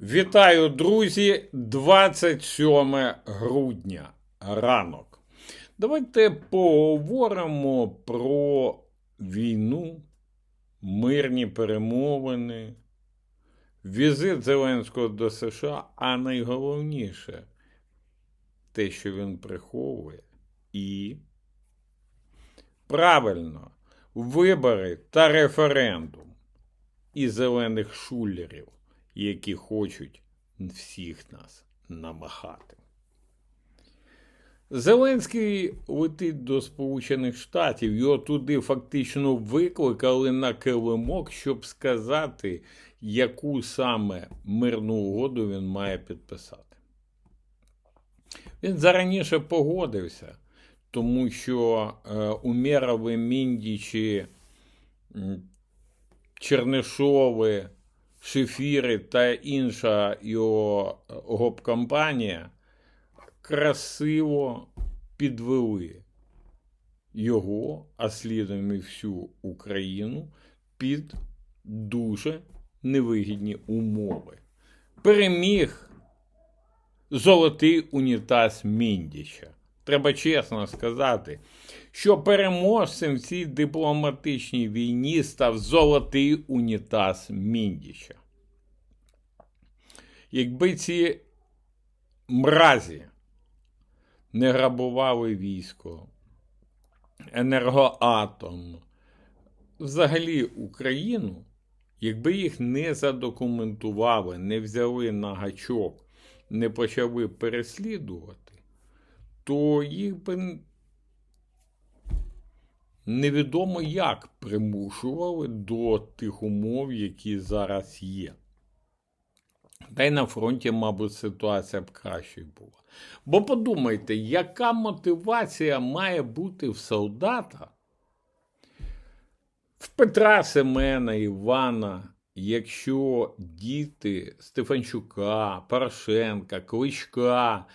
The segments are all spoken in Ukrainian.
Вітаю, друзі! 27 грудня ранок. Давайте поговоримо про війну, мирні перемовини, візит Зеленського до США, а найголовніше те, що він приховує, і правильно вибори та референдум і зелених шулерів, які хочуть всіх нас намахати. Зеленський летить до Сполучених Штатів. Його туди фактично викликали на килимок, щоб сказати, яку саме мирну угоду він має підписати. Він зараніше погодився, тому що е, Умєрови, Міндічі, Чернишови, Шефіри та інша його е, гоп-компанія красиво підвели його, а слідом і всю Україну під дуже невигідні умови. Переміг золотий унітаз Міндіча. Треба чесно сказати, що переможцем в цій дипломатичній війні став золотий унітаз Міндіча. Якби ці мразі не грабували військо, енергоатом, взагалі Україну, якби їх не задокументували, не взяли на гачок, не почали переслідувати, то їх би невідомо як примушували до тих умов, які зараз є. Та й на фронті, мабуть, ситуація б кращою була. Бо подумайте, яка мотивація має бути в солдата, в Петра Семена, Івана, якщо діти Стефанчука, Порошенка, Кличка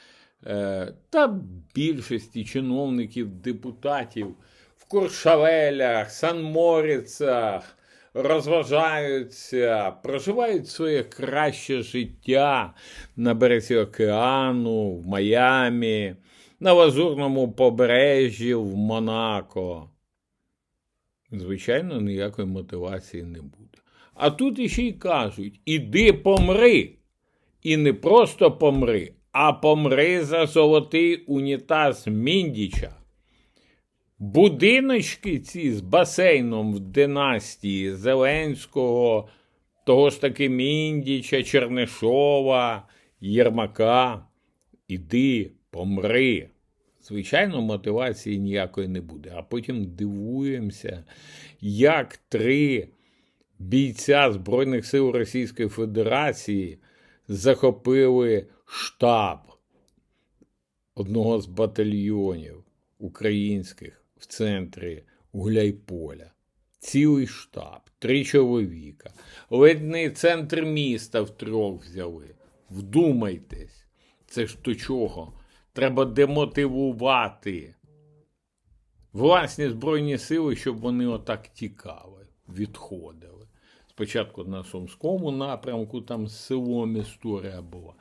е, та більшості чиновників, депутатів в Куршавелях, Санморицях, розважаються, проживають своє краще життя на березі океану, в Майамі, на Лазурному побережжі в Монако. Звичайно, ніякої мотивації не буде. А тут іще й кажуть: іди помри. І не просто помри, а помри за золотий унітаз Міндіча. Будиночки ці з басейном в династії Зеленського, того ж таки Міндіча, Чернишова, Єрмака. Іди, помри. Звичайно, мотивації ніякої не буде. А потім дивуємося, як три бійця Збройних сил Російської Федерації захопили штаб одного з батальйонів українських в центрі Гуляйполя. Цілий штаб, три чоловіка. Ледь не центр міста втрьох взяли. Вдумайтесь, це ж до чого? Треба демотивувати власні Збройні сили, щоб вони отак тікали, відходили. Спочатку на Сумському напрямку, там з селом історія була.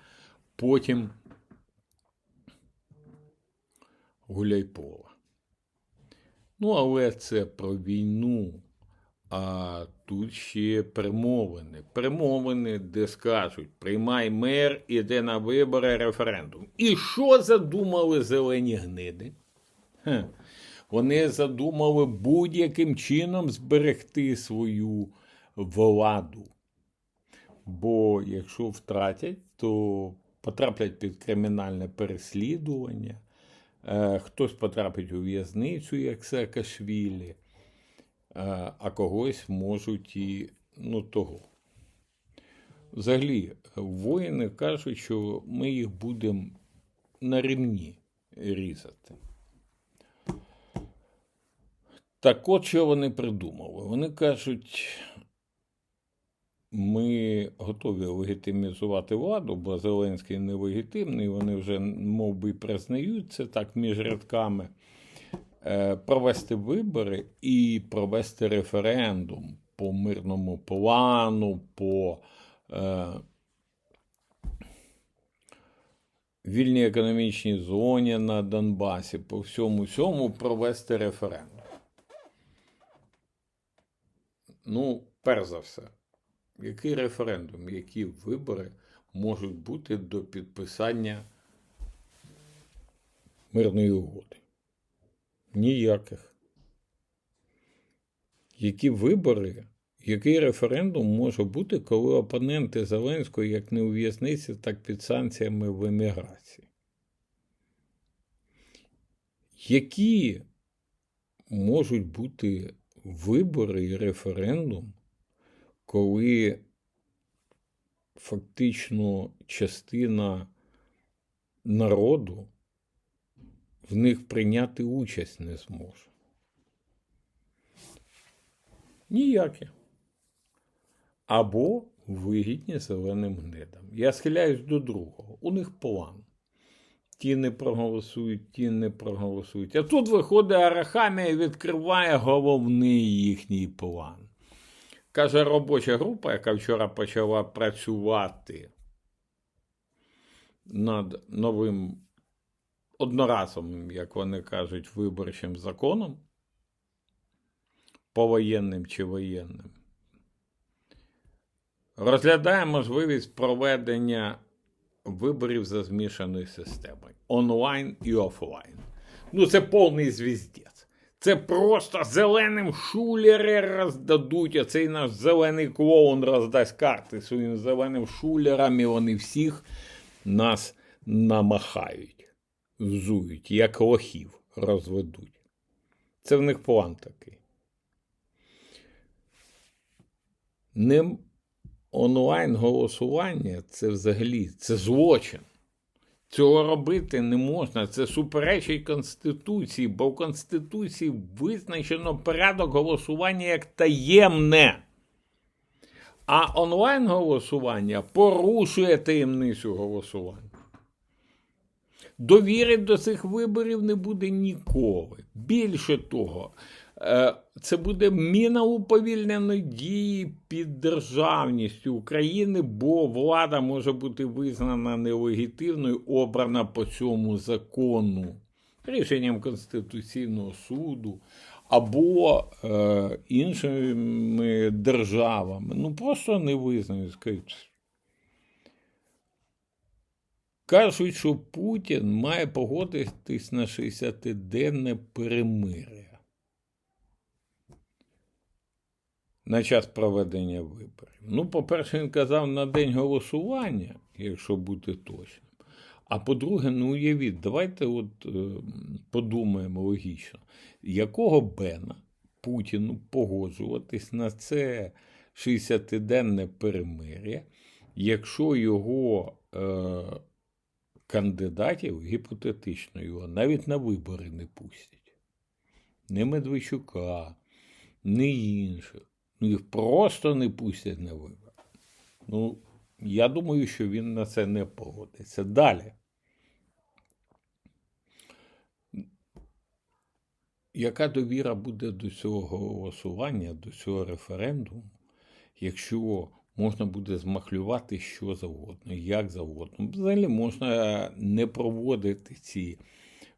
Потім Гуляйпола. Ну, але це про війну. А тут ще перемовини. Перемовини, де скажуть, приймай мир, іде на вибори, референдум. І що задумали зелені гниди? Хе. Вони задумали будь-яким чином зберегти свою владу. Бо якщо втратять, то потраплять під кримінальне переслідування. Е, Хтось потрапить у в'язницю, як Саакашвілі, е, а когось можуть і ну, того. Взагалі, воїни кажуть, що ми їх будемо на ремні різати. Так от що вони придумали? Вони кажуть, ми готові легітимізувати владу, бо Зеленський нелегітимний, вони вже мов би, признають це так між рядками. Е, Провести вибори і провести референдум по мирному плану, по е, вільній економічній зоні на Донбасі, по всьому цьому провести референдум. Ну, перш за все, який референдум, які вибори можуть бути до підписання мирної угоди? Ніяких. Які вибори, який референдум може бути, коли опоненти Зеленського як не у в'язниці, так під санкціями в еміграції? Які можуть бути вибори і референдум, коли фактично частина народу в них прийняти участь не зможе? Ніякі. Або вигідні зеленим гнидам. Я схиляюсь до другого. У них план. Ті не проголосують, ті не проголосують. А тут виходить Арахамія і відкриває головний їхній план. Каже, робоча група, яка вчора почала працювати над новим одноразовим, як вони кажуть, виборчим законом, повоєнним чи воєнним, розглядає можливість проведення виборів за змішаною системою онлайн і офлайн. Ну, це повний звіздець. Це просто зеленим шулери роздадуть. Оцей наш зелений клоун роздасть карти своїм зеленим шулерам, і вони всіх нас намахають, взують, як лохів розведуть. Це в них план такий. Ним онлайн голосування це взагалі це злочин. Цього робити не можна. Це суперечить Конституції, бо в Конституції визначено порядок голосування як таємне. А онлайн голосування порушує таємницю голосування. Довіри до цих виборів не буде ніколи. Більше того, це буде міна уповільненої дії під державністю України, бо влада може бути визнана нелегітимною, обрана по цьому закону, рішенням Конституційного суду або е, іншими державами. Ну просто не визнають. скажуть. Кажуть, що Путін має погодитись на 60-денне перемир'я на час проведення виборів. Ну, по-перше, він казав на день голосування, якщо бути точним. А по-друге, ну уявіть, давайте от е, подумаємо логічно, якого Бена Путіну погоджуватись на це 60-денне перемир'я, якщо його е, кандидатів гіпотетично його навіть на вибори не пустять. Не Медведчука, не інших. Ну, їх просто не пустять на вибори. Ну, я думаю, що він на це не погодиться. Далі. Яка довіра буде до цього голосування, до цього референдуму, якщо можна буде змахлювати що завгодно, як завгодно? Взагалі можна не проводити ці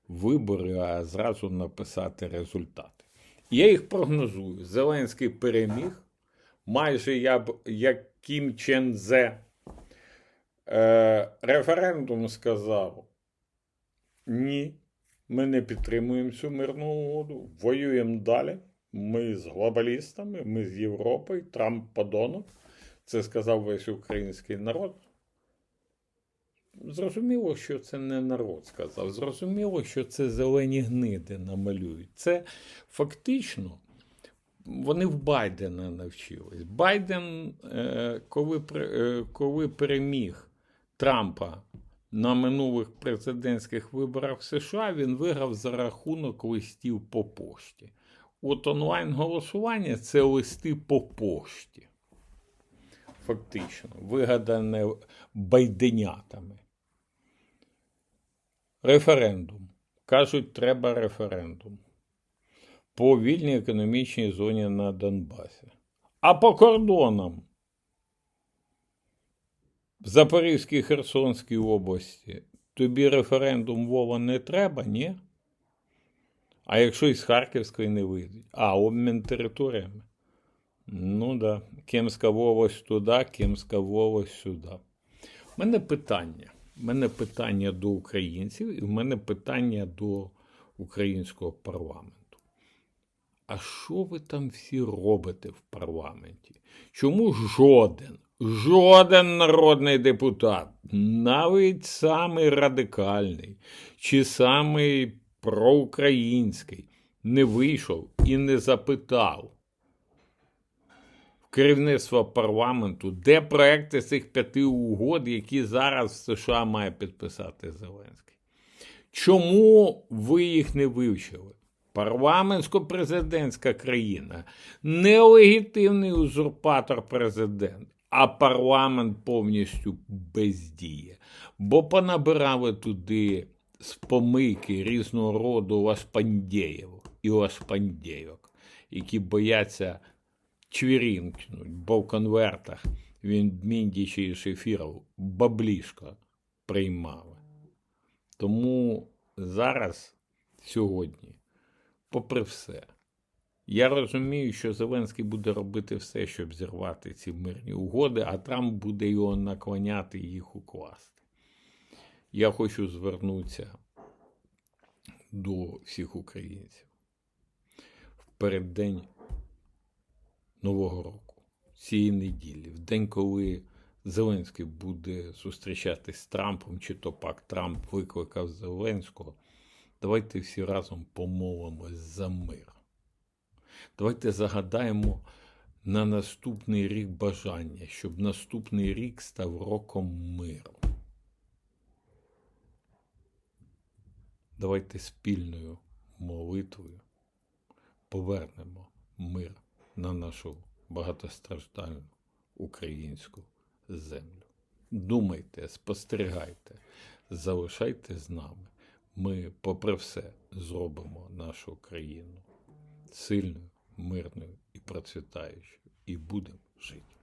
вибори, а зразу написати результати. Я їх прогнозую. Зеленський переміг, майже я б як Кім Чен Зе. Е, референдум сказав: ні, ми не підтримуємо цю мирну угоду, воюємо далі. Ми з глобалістами, ми з Європою, Трамп подонок. Це сказав весь український народ. Зрозуміло, що це не народ сказав. Зрозуміло, що це зелені гниди намалюють. Це фактично вони в Байдена навчились. Байден, е, коли, е, коли переміг Трампа на минулих президентських виборах в США, він виграв за рахунок листів по пошті. От онлайн-голосування це листи по пошті. Фактично, вигадане байденятами. Референдум. Кажуть, треба референдум по вільній економічній зоні на Донбасі. А по кордонам в Запорізькій Херсонській області Тобі референдум Вова не треба, ні? А якщо із Харківської не вийдуть? А, обмін територіями. Ну да. Кемська волость туди, Кемська волость сюди. У мене питання. Мене питання до українців, і в мене питання до українського парламенту. А що ви там всі робите в парламенті? Чому жоден, жоден народний депутат, навіть самий радикальний чи самий проукраїнський, не вийшов і не запитав керівництва парламенту, де проекти цих п'яти угод, які зараз США має підписати Зеленський? Чому ви їх не вивчили? Парламентсько-президентська країна, нелегітимний узурпатор президент, а парламент повністю бездіє. Бо понабирали туди з помийки різного роду ласпандєїв і ласпандєйок, які бояться чвірінкнуть, бо в конвертах він Міндічі і Шефіров баблішко приймали. Тому зараз, сьогодні, попри все, я розумію, що Зеленський буде робити все, щоб зірвати ці мирні угоди, а Трамп буде його наклоняти і їх укласти. Я хочу звернутися до всіх українців в переддень Нового року, цієї неділі, в день, коли Зеленський буде зустрічатись з Трампом, чи то пак Трамп викликав Зеленського. Давайте всі разом помолимось за мир. Давайте загадаємо на наступний рік бажання, щоб наступний рік став роком миру. Давайте спільною молитвою повернемо мир на нашу багатостраждальну українську землю. Думайте, спостерігайте, залишайте з нами. Ми, попри все, зробимо нашу країну сильною, мирною і процвітаючою, і будемо жити.